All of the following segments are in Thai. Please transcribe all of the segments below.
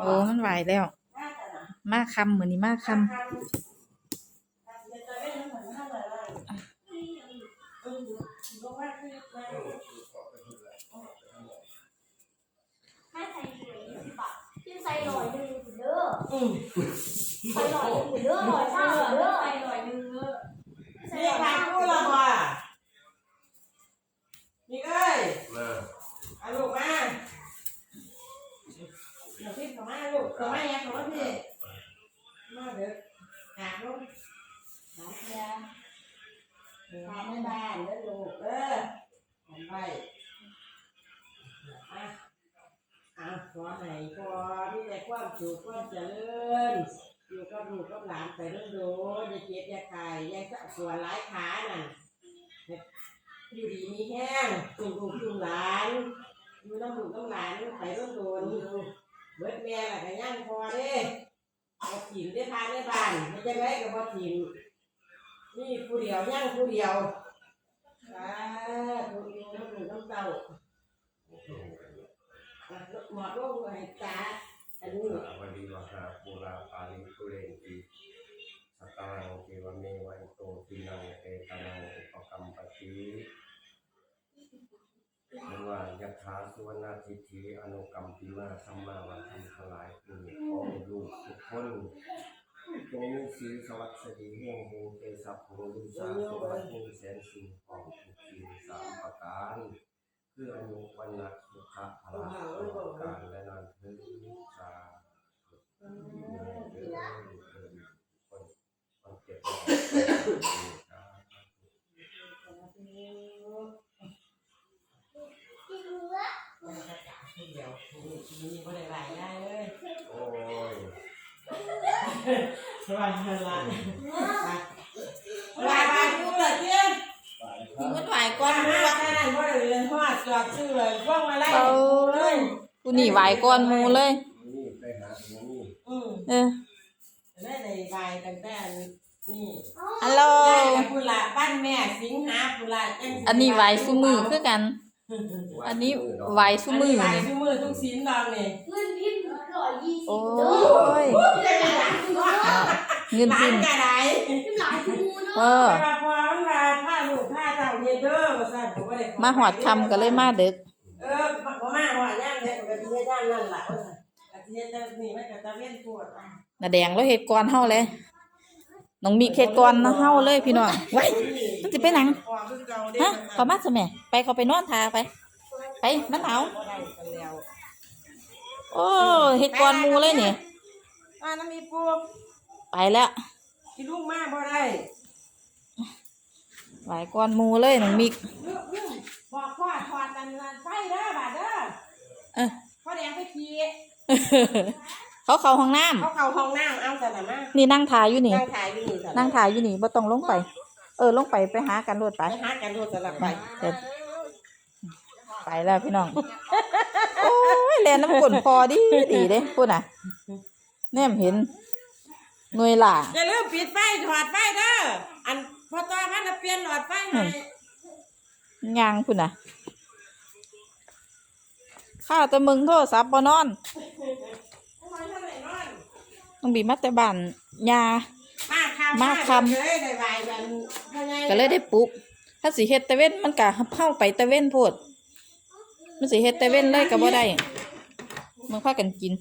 โอ้ มันไหวแล้ว มาคำเหมือนนี้มาคำแม่ใส่หวยยี่สิบบาทพี่ใส่ร้อยหนึ่งถึงเด้ออืมใส่ร้อยหนึ่งถึงเด้อร้อยเก้าถึงเด้อใส่หน่อยนึงเออใส่นี่ร้อยค่ะเก้าพูดละบ่นี่เอ้ย มา เอาลูกมาเดี๋ยวพี่เข้า มาลูกเข้ามาแย่เข้ามาพี่มาเด้อหาลูกหาเสียหาแม่บ้านเด้อลูกเออทำไปอะอะขอให้พอมีแต่ความสุขความเจริญอยู่กับลูกกับหลานไปเรื่อยๆอย่าเจ็บอย่าไข้อย่าสะสวนหลายขานั่นอยู่ดีมีแห้งจุ่มลูกจุ่มหลานอยู่น้ำลูกน้ำหลานไปเรื่อยๆ เบิดแม่ล่ะก็ย่างพอเด้เอถิ่นได้พาได้บ้านไม่จะไรก็บ่ถิ่นนี่ผู้เดียวย่างผู้เดียวอ่าผู้เดียวน้ำลูกน้ำเต้าหมอดลูกให้ตาอันนี้วันดีวะครับโบราปาลิตุเรนติสตารังเกวเมวันโตทินังเอตานังอุปกรรมป ฏิไม่ว่ายะถาสุวรรณทิฏฐิอนุกรรมปิมาสัมมาวันทั้งหลายคือขอให้ลูกทุกคนจงมีสีสวัสดีเฮงเฮงเอสัพโพลุสาสวัสดีแสนสิ่งของทุกสิ่งสามประการเพื่ออนุวันนักสุขะพละตลอดกาลและนานเจ็บ ทินสาเดียวมีคนหลายได้เลยโอ้ยสวัสดีละลายบายกูเลยเตี้ยถึงมันไหวก่ก่อนมูมาละแค่นั้นก็เลยเรียนทอดจอดชื่อเลยพวกมาไล่เลยกูนี่ไหวก่อนมูเลยนี่ไปหาหนูนี่อืมเออได้ในใบตั้งแต่นี่ฮัลโหลบ้านแม่สิงหาปุระอันนี้ไหวซุมือคือกัน อันนี้ไหวซุมือไหวนี่ซุมือทุกสินดองนี่เงินพิมพ์ร้อยยี่สิโอ้บเด้อยเงินร้าพินมพ์กระไดพิมพ์หลายชั่วโมงเด้เอออมาพอมันมาผ้าลูกผ้าเจ้าเยเด้อมาสั่นผมก็เลยมาหอดคำก็เลยมาดึกเออมามาหอดย่างเนี่ยก็ที่ย่างนั่นแหละว่าสั่นกะที่ย่างนี่มันก็ตะเวนปวดอะน่ะแดงแล้วเฮ็ดก่อนเฮาเลย น้องมีเฮ็ดก่อนเฮาเลยพี่น้องไว้มันสิไปหนังพอคือเก่าเด้ฮะเขามาซะแม่ไปเขาไปนอนทาไป ไปมันหนาวบ่ได้กันแล้วโอ้เฮ็ดก่อนหมูเลยนี่อ่าน้ำมีปูไปแล้วที่ลูกมาบ่ได้ไหวก่อนหมูเลยน้องมิกบอกพ่อถอดกันไฟเด้อบาดเด้อเออพ่อแดงไปขี่ เขาเข้าห้องน้ำเขาเข้าห้องน้ำเอาแต่ละมานี่นั่งทาอยู่นี่ นั่งถ่ายอยู่นี่สั่นนั่งทาอยู่นี่บ่ต้องลงไป เออลงไปไปหากันรวดไป ไปหากันโดดสลับไปเดี๋ยวไปแล้วพี่น้อง โอ้ยแลนน้ำกลนพอดีดีเด้พูดน่ะแนมเห็นหน่วยล่า อย่าลืมปิดไฟถอดไฟเด้ออันพอตามันจะเปลี่ยนหลอดไฟให้ยางพูดน่ะข้าวแต่มึงโทรศัพท์บ่นอน เอาไว้เท่าไหร่นอน ต้องบีมาแต่บ้านยา มาคำมาคำ เลยได้ใบกันเท่าไงก็เลยได้ปลุกถ้าสิเฮ็ดตะเว้นมันก็เข้าไปตะเว้นโพด มันสิเฮ็ดตะเว้นเลยก็บ่ได้มึงพากันกิน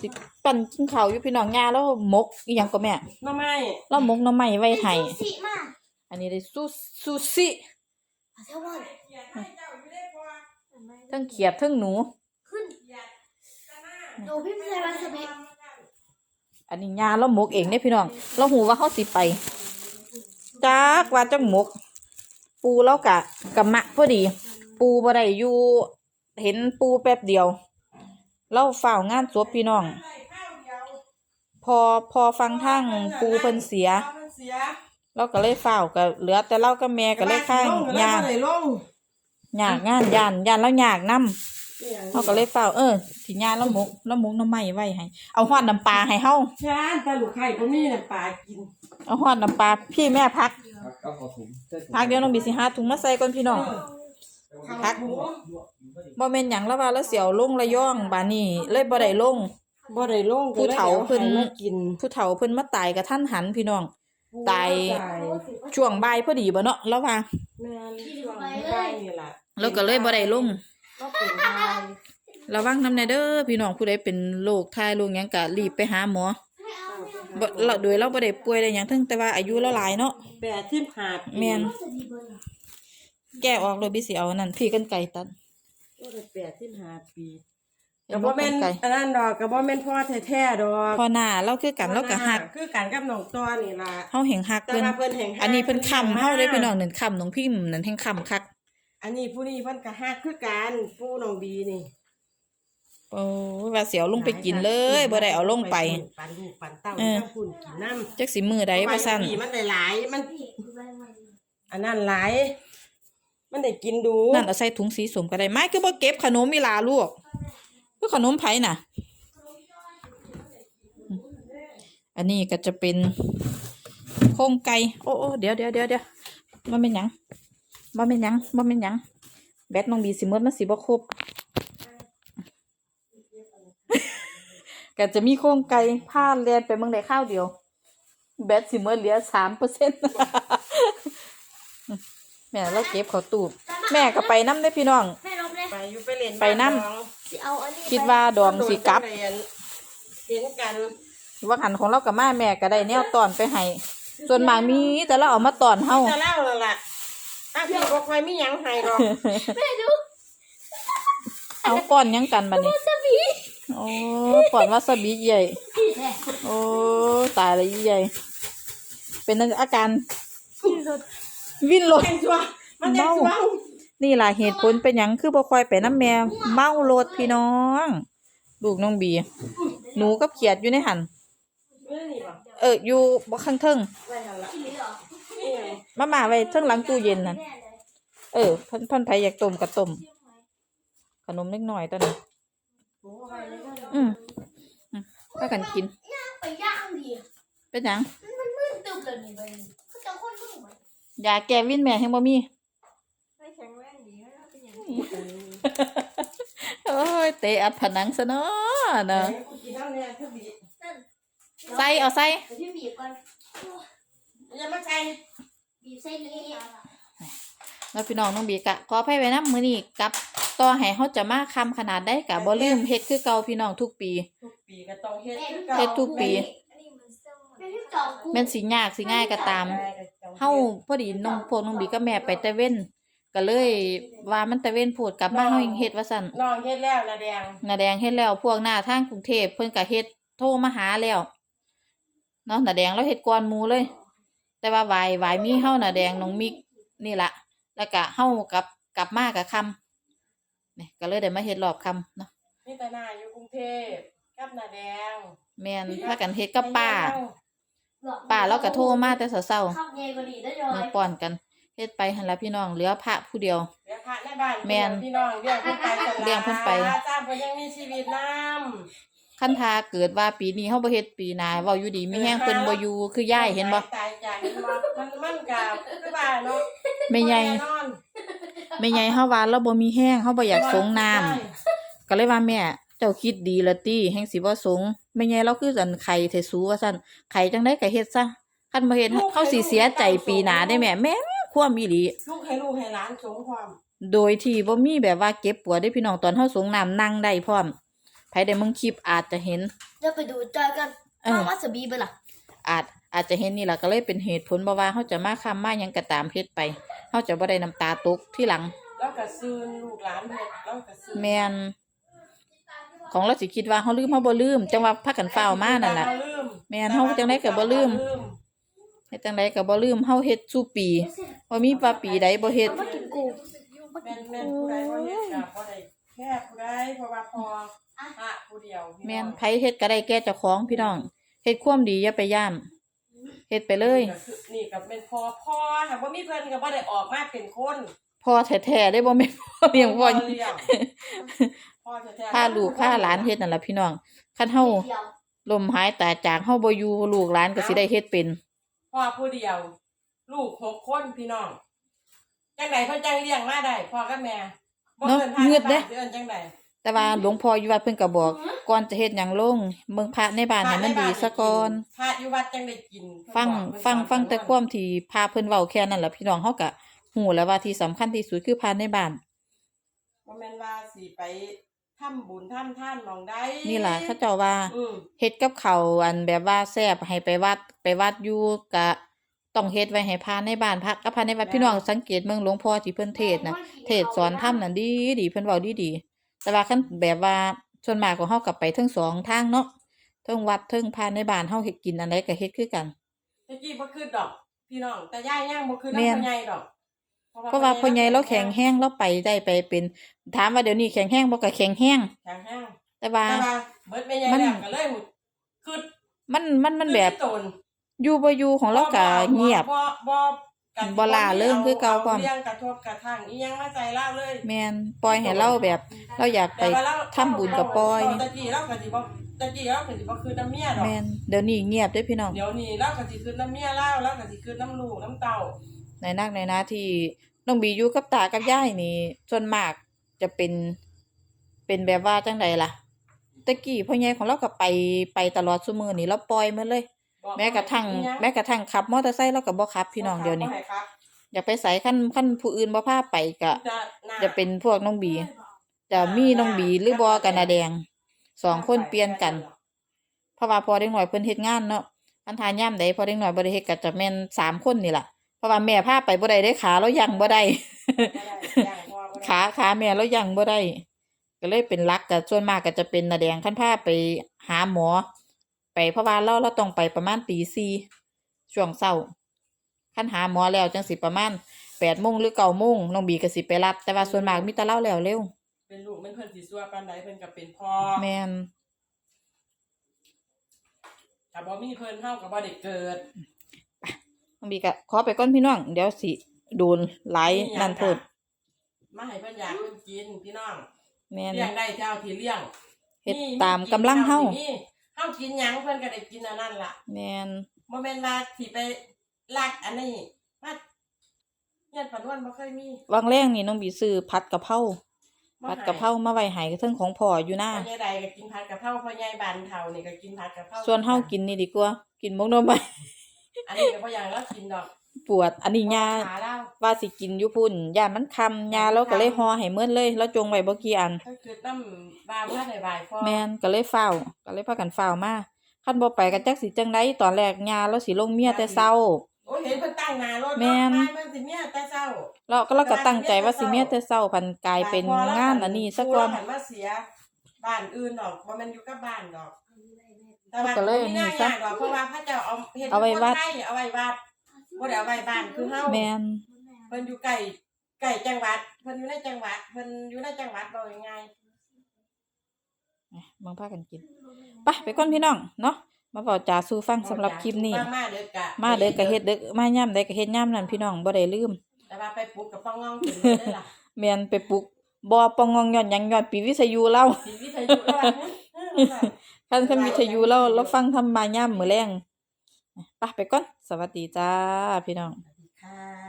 สิปั่นกินข้าวอยู่พี่น้องยาแล้วหมกอีหยังก็แม่หน้ำไม้แล้วหมกหน้ำไม้ไว้ให้สิมาอันนี้ได้ซูซูชิเท่าวันเขียนให้เจ้าอยู่ได้พอทั้งเขียดทั้งหนูขึ้นเขียนจะมาโดพิมพ์ใส่วาซาบิ อันนี้ยาเราหมกเองเนี่ยพี่น้อง เราหูว่าเขาสิไปจากว่าจังหมก ปูแล้วกะกะมะพอดี ปูบ่ได้อยู่เห็นปูแป๊บเดียว เราฝ่าวงานศพพี่น้อง พอพอฟังทั้งปูเพิ่นเสีย เราก็เลยฝ่าวก็เหลือแต่เรากับแม่ก็เลยข้างยากยากงานยานยานแล้วยากนํเนี่ย เฮาก็เลยฝ่าวเออสิยาแล้วหมกแล้วหมกหน้ำไม้ไว้ให้ เอาฮอดน้ำปลาให้เฮาชานตาลูกไข่ก็มีน้ำปลากินเอาฮอดน้ำปลาพี่แม่พักก็ขอถุงพักเดี๋ยวน้องบีสิหาถุงมาใส่ก่อนพี่น้องเพักหมูบ่แม่นหยังแล้วว่าแล้วเสียวลงระยองบาดนี้เลยบ่ได้ลงบ่ได้ลงผู้เฒ่าเพิ่นก็ลยอาไข่มากิน ผู้เฒ่าเพิ่นมาตายกับท่านหันพี่น้องตายตายช่วงบ่ายพอดีบ่เนาะแล้วว่าแม่นช่วงบ่ายนี่ล่ะแล้วก็เลยบ่ได้ลง ก็เป็นทายระวังนำแน่เด้อพี่น้องผู้ใดเป็นโรคทายโรคหยังก็รีบไปหาหมอบ่เราโดยเราบ่ได้ป่วยได้หยังทั้งแต่ว่าอายุเราหลายเนาะแปดสิบห้าปีแม่นจะดีเบอร์ล่ะแก้ออกเลยบิสิเอาอันนั่นพี่กันไก่ตัด ก็ได้แปดสิบห้าปีเห็ก็นบ่บ่แม่นกันไก่อันนั้นดอกก็บ่แม่นพ่อแท้ๆดอกพอหน้าเราคือกันเราก็ฮักคือกันกับน้องตอนี่ล่ะเฮาแห่งฮักแต่เพิ่นว่าเพิ่นแห่งฮักอันนี้เพิ่นค้ำเฮาได้พี่น้องนั่นค้ำน้องพิมพ์นั่นแห่งค้ำคัก อันนี้ผู้นี้เพิ่นก็ฮักคือกันผู้น้องบีนี่โอ้ยว่าเสียวลงไปกินเลยบ่ได้เอาลงไป ปันลูกปันเต้าเออ น้ำพุ่นกินน้ำจักสิมือใดว่าซั่นปีมันได้หลายมันพี่ดูแลมันอันนั้นหลาย มันได้กินดูนั่นเอาใส่ถุงสีสมก็ได้ไม่คือบ่เก็บขนมอีหลาลูกคือขนมไผน่ะ อันนี้ก็จะเป็นโครงไก่โอ้โอ้เดี๋ยวเดี๋ยวเดี๋ยวเดี๋ยวมันเป็นหยัง มันเป็นหยังมันเป็นหยัง แบตน้องบีสิหมดมันสิบ่ครบก็จะมีโครงไก่พาดเรียนไปเมืองใดข้าวเดียว แบตสิหมดเหลือสามเปอร์เซ็นต์แม่เราเก็บเขาตูบแม่ก็ไปน้ำได้อพี่น้อง แม่ลบเลยไปอยู่ไปเล่นไปนำบ้าน้องสิเอาอันนี้คิดว่าดองสิกลับโดนจัเรียนเห็นกันว่าหันของเรากับมาแม่ก็ได้แนวตอนไปให้ส่วนมากมีแต่เราเอามาตอนเฮาจะเล่าแล้วล่ะ ถ้าพี่บ่ค่อยมีหยังให้หรอกแม่ดูเอาป้อนหยังกันบัดนี้ สบีโอ้ป้อนวาซาบิใหญ่แม่โอ้ตายแล้วใหญ่ เป็นอาการวิ่นรถแข่งชัวมันแข่งชัวเมา นี่ล่ะเหตุผลเป็นหยังคือบ่ค่อยไปน้ำแม่เมารถพี่น้อง ลูกน้องบี หนูกับเขียดอยู่ในหันเอ้ยนี่บ่เอออยู่บ่ข้างเทิงไว้หั่นล่ะที่เหลือนี่ไง มามาไว้เทิงหลังตู้เย็นนั่นแม่เลยเออเพิ่นเพิ่นไผอยากต้มก็ต้มขนมเล็กน้อยตอนนี้โอ้ไว้เลยนะอืมอืมก็กันกินไปย่างดิเป็นหยังมันมืดตึบเลยนี่ไปเขาจะคนมืดเหมือนยาแก้วินแม่แฮงบ่มีไม่แข็งแรงดีนะเป็นอย่างโอ้ยเตะอัดผนังซะเนาะเนาะแข่งกูกินน้ำเนี่ยคือบีนั่นใส่เอาใส่ เดี๋ยวพี่บีบก่อนอย่ามาไกลบีบเส้นนี้แล้วพี่น้องน้องบีกะขออภัยไว้นำมื้อนี้กลับต่อให้เฮาจะมาคำขนาดใดก็บ่ลืมเฮ็ดคือเก่าพี่น้องทุกปี ทุกปีก็ต้องเฮ็ดคือเฮ็ดทุกปีอันนี้มันเส้นแม่ที่จอกกูแม่นสิยากสิง่ายก็ตามเฮาพอดีน้องพวกน้องบีกับแม่ไปแต่เว้นก็เลยว่ามันแต่เว้นพูดกลับมาเฮายังเฮ็ดว่าซั่นน้องเฮ็ดแล้วนะแดงนาแดงเฮ็ดแล้วพวกหน้าทางกรุงเทพเพิ่นก็เฮ็ดโทรมาหาแล้วเนาะนาแดงเราเฮ็ดก่อนหมู่เลย แต่ว่าหวายหวายมีเฮานาแดงน้องมิกนี่ล่ะแล้วก็เฮากับกลับมากับคำนี่ก็เลยได้มาเฮ็ดรอบคำเนาะนี่ตาหน้าอยู่กรุงเทพกับนาแดงแม่นพากันเฮ็ดกับป้าหลอกป้าเราก็โทรมาแต่เช้าขับเงยกว่านี้ได้เลๆมายป้อนกันเฮ็ดไปหั่นล่ะพี่น้องเหลือพระผู้เดียวเลี้ยงพระในบ้านแม่นพี่น้องเลี้ยงเพิ่นไปสลาเลี้ยงเพิ่นไปจ้าเพิ่นยังมีชีวิตน้ำคันทาเกิดว่าปีนี้เฮาบ่เฮ็ดปีหน้าเว้าอยู่ดีมีแฮงเพิ่นบ่อยู่คือยายเห็นบ่ตายจาก เห็นบ่มันมันกับคือว่าเนาะแม่ใหญ่บ่แน่นอนแม่ใหญ่เฮาว่าเราบ่มีแห้งเฮาบ่อยากสงน้ำ ก็เลยว่าแม่เจ้าคิดดีละติแห่งสิบ่สงแม่ใหญ่เราคือสันไข่เทสูว่าซั่นไข่จังได๋ก็เฮ็ดซะคันบ่เฮ็ดเฮาสิเสียใจปีหน้าได้แม่แม่นความอีหลีลูกให้ลูกให้หลานสงความโดยที่บ่มีแบบว่าเก็บปวดได้พี่น้องตอนเฮาสงน้ำนั่งได้พร้อมไผได้มึงคลิปอาจจะเห็น เดี๋ยวไปดูจอยกันเออเอาวาซาบิไปล่ะอาจ อาจจะเห็นนี่ล่ะก็เลยเป็นเหตุผลบ่ว่าเฮาจะมาค้ำมาหยังก็ตามเฮ็ดไปเฮาจะบ่ได้น้ำตาตกที่หลัง แล้วก็ซืนลูกหลานเฮ็ดแล้วก็ซืนแม่นของเราสิคิดว่าเฮาลืมเฮาบ่ลืมจังว่าพากันฟ้าวมานั่นล่ะเรลืมแม่นเฮาจังได๋ก็บ่ลืม เฮ็ดจังไดก็บ่ลืมเฮาเฮ็ดสู่ปีบ่มีว่าปีใดบ่เฮ็ดเอามากินกูมาแม่กินนแม่นผู้ใดบ่เฮ็ดก็บ่ได้แค่ผู้ใดเพราะว่าพอพระผู้เดียวพี่แม่นน้อง ไผเฮ็ดก็ได้แก่เจ้าของพี่น้องเฮ็ดความดีอย่าไปย่านเฮ็ดไปเลยก็คือนี่ก็เป็นพ่อพ่อหากว่ามีเพิ่นก็บ่ได้ออกมาเป็นคนพ่อแท้ๆได้บ่แม่นพ่อเลี้ยงบ่เลี้ยงพ่อแท้ๆพาลูกพาหลานเฮ็ดนั่นล่ะพี่น้องคันเฮาเดียวลมหายตายจากเฮาบ่อยู่ลูกหลานก็สิได้เฮ็ดเป็นพ่อผู้เดียว ลูกหกคนพี่น้องจังไดเพิ่นจังเลี้ยงมาได้พ่อกับแม่บ่เนาะเอิ้นพาเงือดเด้เอิ้นจังได แต่ว่าหลวงพ่ออยู่วัดเพิ่นก็บอกก่อนจะเฮ็ดหยังลงเบิ่งพระในบ้านให้มันดีซะก่อนพระอยู่วัดจังได้กินฟังเพิ่นบอกฟังเพิ่นสอนฟังแต่ความที่พาเพิ่นเว้าแค่นั้นล่ะพี่น้องเฮาก็ฮู้แล้วว่าที่สำคัญที่สุดคือพาในบ้านบ่แม่นว่าสิไปทำบุญทำทานหมองใดนี่ล่ะเขาเจ้าว่าอืมเฮ็ดกับข้าวอันแบบว่าแซ่บให้ไปวัดไปวัดอยู่กะต้องเฮ็ดไว้ให้พาในบ้านพักกับพาในวัดพี่น้องสังเกตเมืองหลวงพ่อที่เพิ่นเทศน์นะเทศน์สอนธรรมนั่นดีดีเพิ่นเว้าดีดี แต่ว่าคันแบบว่าส่วนมากของเฮากับไปทั้งสองทางเนาะเทิงวัดเทิงพาในบ้านเฮาเฮ็ดกินอันใดก็เฮ็ดคือกันตะกี้บ่คือดอก พี่น้องแต่ย่าย่างบ่คือแม่น้ำนพ่อใหญ่ดอกเพราะว่าพ่อใหญ่เราแข็งแห้งเราไปได้ไปเป็น ถามว่าเดี๋ยวนี้แข็งแห้งบ่ก็แข็งแห้งแข็งแห้งแต่ว่าแต่ว่าเบิดแม่ใหญ่มันแล้วก็เลยหุดคือมันมันมันแบบคือที่ตนอยู่บ่อยู่ของเราก็เงียบบ่บ่กะ บ่ล่าเริงคือเก่าพร้อม เรื่องกระทบกระทั่งอีหยังมาใจเล่าเลยแม่นปล่อยให้เราแบบ เราอยากไปแต่ว่าเราทำบุญกับปอย ตะกี้เราก็สิบ่ตะกี้เราก็สิบ่คือน้ำเมียดอกแม่นเดี๋ยวนี้เงียบเด้อพี่น้อง เดี๋ยวนี้เราก็สิคือน้ำเมียเล่าเราก็สิคือน้ำลูกน้ำเต้า ในนักในหน้าที่น้องบีอยู่กับตากับยายนี่ส่วนมากจะเป็น เป็นแบบว่าจังใดล่ะตะกี้พ่อใหญ่ของเราก็ไปไปตลอดซุมื้อนี่เราปล่อยมันเลยบอก แม้กระทั่งอีหยังแม้กระทั่งขับมอเตอร์ไซค์เราก็บ่ขับพี่น้องเดี๋ยวนี้บ่ให้ครับอยากไปไสคันคันผู้อื่นบ่พาไปก็จะน่าจะเป็นพวกน้องบี จะมีน้องบีหรือบ่กันนาแดงสองคนเปลี่ยนกันเพราะว่าพอเด็กน้อยเพิ่นเฮ็ดงานเนาะอันทานย่ามใดพอเด็กน้อยบ่ได้เฮ็ดก็จะแม่นสามคนนี่ล่ะเพราะว่าแม่พาไปบ่ได้เด้ขาเรายังบ่ได้บ่ได้ย่างพ่อบ่ได้ขาขาแม่เรายังบ่ได้ก็เลยเป็นหลักก็ส่วนมากก็จะเป็นนาแดงคันพาไปหาหมอ ไปเพราะว่าเราเราต้องไปประมาณตีสี่ช่วงเช้าคันหาหมอแล้วจังสิประมาณแปดโมงหรือเก้าโมงน้องบีก็สิไปรับ แต่ว่าส่วนมากมีแต่เล่าแล้วเร็วเป็นลูกมันเพิ่นสิซัวปานใดเพิ่นก็เป็นพ่อแม่นถ้าบ่มีเพิ่นเฮาก็บ่ได้เกิดน้องบีก็ขอไปก่อนพี่น้อง เดี๋ยวสิโดนหลายนั่นโทษมาให้เพิ่นอยากเพิ่นกินพี่น้องแม่นเลี้ยงได้เจ้าที่เลี้ยงเฮ็ดมีตามกำลังเฮามี เฮากินหยังเพิ่นก็ได้กินอันนั้นล่ะแม่นบ่แม่นว่าสิไปลักอันนี้มาเฮียนปานวนบ่เคยมีวางแรงนี่น้องบีซื้อผัดกะเพราบ่ผัดให้กะเพรามาไว้ให้เทิงของพ่ออยู่หน้า พ่อใหญ่ใดก็กินผัดกะเพราพ่อใหญ่บ้านเฒ่านี่ก็กินผัดกะเพราส่วนเฮากินนี่ดีกว่า กินหมกหน่อไม้ อันนี้ก็บ่อย่างแล้วกินดอก ปวดอันนี้ยาขาเล่าว่าสิกินอยู่พุ่นย่านมันคำยาเราก็เลยห่อให้เมื่อนเลยแล้วจงไว้บ่กี่อันก็คือน้ำบาบ่ได้บายพ่อแม่นก็เลยเฝ้าวก็เลยพากันเฝ้าวมาคันบ่ไปก็จักสิจังไดตอนแรกยาเราสิลงเมียแต่เช้าโอ้ยเห็นเพิ่นตั้งหน้ารถแม่นเนาะไปมันสิเมียแต่เช้าเราก็เราก็ตั้งใจว่าสิเมียแต่เช้าพันกลายเป็นงานอันนี้ซะก่อนผันมาเสียบ้านอื่นดอกบ่แม่นอยู่กับบ้านดอกแต่ว่าก็เลยมีหน้านี่ซะยากดอกเพราะว่าพระเจ้าเอาเฮ็ดเอาไว้วัดคนไทยเอาไว้วัด บ่ได้เอาไว้บ้านคือเฮาแม่นเพิ่นอยู่ใกล้ใกล้จังหวัดเพิ่นอยู่ในจังหวัดเพิ่นอยู่ในจังหวัดบ่ง่ายบางพากันกินไปไปก่อนพี่น้องเนาะมาเว้าจาสู่ฟังๆสำหรับคลิปนี้ มาเด้อกะมาเด้อก็เฮ็ดเด้อมายามใดก็เฮ็ดยามนั้นพี่น้องบ่ได้ลืม แต่ว่าไปปลุกกับป้องงองขึ้นเลยเด้อล่ะแม่นไปปลุกบ่ปองงองย้อนหยังย้อนปีวิทยุเราสิวิทยุแล้วว่าเฮ้ยคันคันวิทยุเราเราฟังทำมายามมื้อแลง ไปไปก่อน สวัสดีจ้า พี่น้องค่ะ